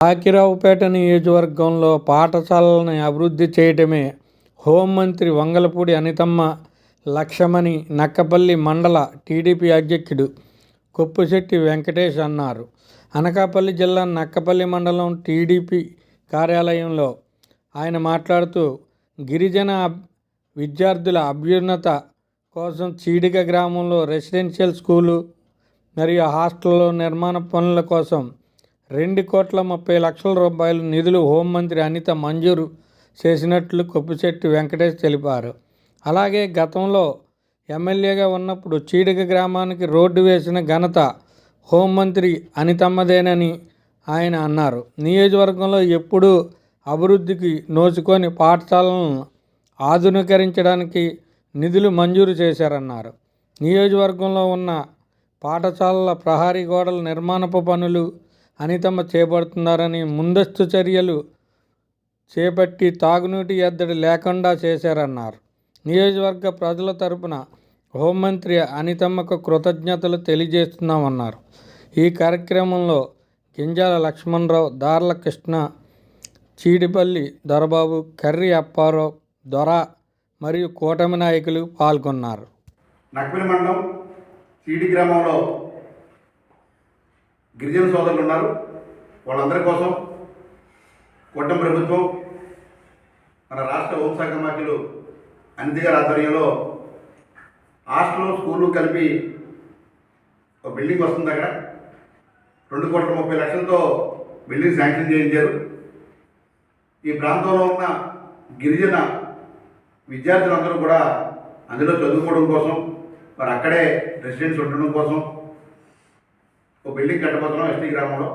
ఆకిరావుపేట నియోజకవర్గంలో పాఠశాలలను అభివృద్ధి చేయటమే హోంమంత్రి వంగలపూడి అనితమ్మ లక్ష్యమని నక్కపల్లి మండల టీడీపీ అధ్యక్షుడు కొప్పుశెట్టి వెంకటేష్ అన్నారు. అనకాపల్లి జిల్లా నక్కపల్లి మండలం టీడీపీ కార్యాలయంలో ఆయన మాట్లాడుతూ గిరిజన విద్యార్థుల అభ్యున్నత కోసం చీడిగ గ్రామంలో రెసిడెన్షియల్ స్కూలు మరియు హాస్టల్లో నిర్మాణ పనుల కోసం రెండు కోట్ల ముప్పై లక్షల రూపాయల నిధులు హోంమంత్రి అనిత మంజూరు చేసినట్లు కొప్పిశెట్టి వెంకటేష్ తెలిపారు. అలాగే గతంలో ఎమ్మెల్యేగా ఉన్నప్పుడు చీడిక గ్రామానికి రోడ్డు వేసిన ఘనత హోంమంత్రి అనితమ్మదేనని ఆయన అన్నారు. నియోజకవర్గంలో ఎప్పుడూ అభివృద్ధికి నోచుకొని పాఠశాలను ఆధునీకరించడానికి నిధులు మంజూరు చేశారన్నారు. నియోజకవర్గంలో ఉన్న పాఠశాలల ప్రహారీ గోడల నిర్మాణపు పనులు అనితమ్మ చేపడుతున్నారని ముందస్తు చర్యలు చేపట్టి తాగునీటి ఎద్దడి లేకుండా చేశారన్నారు. నియోజకవర్గ ప్రజల తరపున హోంమంత్రి అనితమ్మకు కృతజ్ఞతలు తెలియజేస్తున్నామన్నారు. ఈ కార్యక్రమంలో గింజాల లక్ష్మణరావు దార్ల కృష్ణ చీడిపల్లి దొరబాబు కర్రి అప్పారావు దొర మరియు కూటమి నాయకులు పాల్గొన్నారు. నక్మిలి మండలం చీడి గ్రామంలో గిరిజన సోదరులు ఉన్నారు. వాళ్ళందరి కోసం కొట్టం ప్రభుత్వం మన రాష్ట్ర హోంశాఖ మంత్రులు అనితి గారి ఆధ్వర్యంలో హాస్టల్ స్కూలు కలిపి ఒక బిల్డింగ్ వస్తుంది అక్కడ. రెండు కోట్ల ముప్పై లక్షలతో బిల్డింగ్ శాంక్షన్ చేయించారు. ఈ ప్రాంతంలో ఉన్న గిరిజన విద్యార్థులందరూ కూడా అందులో చదువుకోవడం కోసం మరి అక్కడే రెసిడెన్స్ ఉండడం కోసం ఒక బిల్డింగ్ కట్టబోతున్నాం ఎస్టీ గ్రామంలో.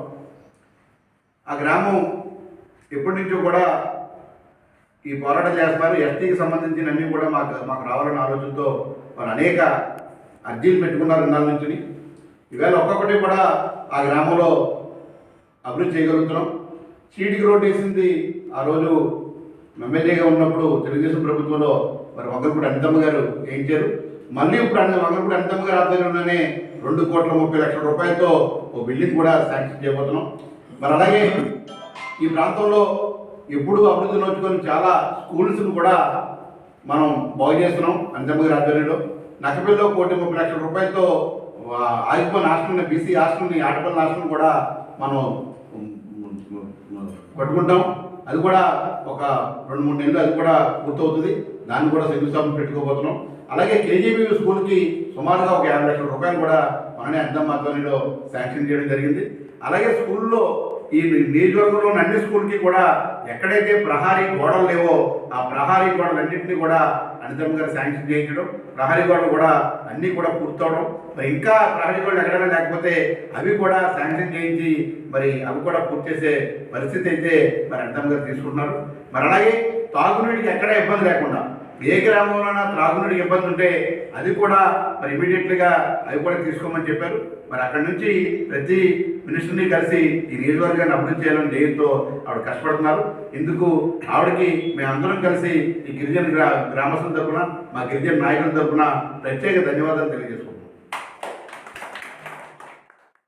ఆ గ్రామం ఎప్పటి నుంచో కూడా ఈ పోరాటం చేస్తున్నారు. ఎస్టీకి సంబంధించిన అన్నీ కూడా మాకు మాకు రావాలన్న ఆలోచనతో వారు అనేక అర్జీలు పెట్టుకున్నారు ఇన్నాళ్ళ నుంచి ఈవేళ ఒక్కొక్కటి కూడా ఆ గ్రామంలో అభివృద్ధి చేయగలుగుతున్నాం. చీటికి రోడ్డు వేసింది ఆ రోజు ఎమ్మెల్యేగా ఉన్నప్పుడు తెలుగుదేశం ప్రభుత్వంలో మరి కూడా అనితమ్మ గారు వేయించారు మళ్ళీ ఇప్పుడు అన్న వంగలపూడి అనితమ్మ ఆధ్వర్యంలోనే రెండు కోట్ల ముప్పై లక్షల రూపాయలతో ఓ బిల్డింగ్ కూడా శాంక్షన్ చేయబోతున్నాం. మరి అలాగే ఈ ప్రాంతంలో ఎప్పుడు అభివృద్ధి నోచుకొని చాలా స్కూల్స్ను కూడా మనం బాగు చేస్తున్నాం అంతమ్మ గారి ఆధ్వర్యంలో నక్కపల్లిలో కోటి ముప్పై లక్షల రూపాయలతో ఆ, ఆగిపోయిన హాస్టల్ని బీసీ హాస్టల్ని ఆటపల్లి హాస్టల్ని కూడా మనం పట్టుకుంటాం అది కూడా ఒక రెండు మూడు నెలలు అది కూడా పూర్తవుతుంది. దాన్ని కూడా శంకుస్థాపన పెట్టుకోబోతున్నాం. అలాగే కేజీబీ స్కూల్కి సుమారుగా ఒక యాభై లక్షల రూపాయలు కూడా మననే అద్దం ఆధ్వర్యంలో శాంక్షన్ చేయడం జరిగింది. అలాగే స్కూల్లో ఈ నియోజకవర్గంలో ఉన్న అన్ని స్కూల్కి కూడా ఎక్కడైతే ప్రహారీ గోడలు లేవో ఆ ప్రహారీ గోడలన్నింటినీ కూడా అనితమ్మ గారు శాంక్షన్ చేయించడం ప్రహారీ గోడలు కూడా అన్నీ కూడా పూర్తవడం. మరి ఇంకా ప్రహారీ గోడలు ఎక్కడైనా లేకపోతే అవి కూడా శాంక్షన్ చేయించి మరి అవి కూడా పూర్తి చేసే పరిస్థితి అయితే మరి అనితమ్మ గారు తీసుకుంటున్నారు. మరి అలాగే తాగునీటికి ఎక్కడ ఇబ్బంది లేకుండా ఏ గ్రామంలోనా త్రాగునీటికి ఇబ్బంది ఉంటే అది కూడా మరి ఇమీడియట్లీగా అవి కూడా తీసుకోమని చెప్పారు. మరి అక్కడి నుంచి ప్రతి మినిస్టర్ని కలిసి ఈ నియోజకవర్గాన్ని అభివృద్ధి చేయాలని ధ్యేయంతో ఆవిడ కష్టపడుతున్నారు. ఇందుకు ఆవిడకి మేమందరం కలిసి ఈ గిరిజన గ్రా గ్రామస్తుల తరపున మా గిరిజన నాయకుల తరపున ప్రత్యేక ధన్యవాదాలు తెలియజేసుకుంటున్నాం.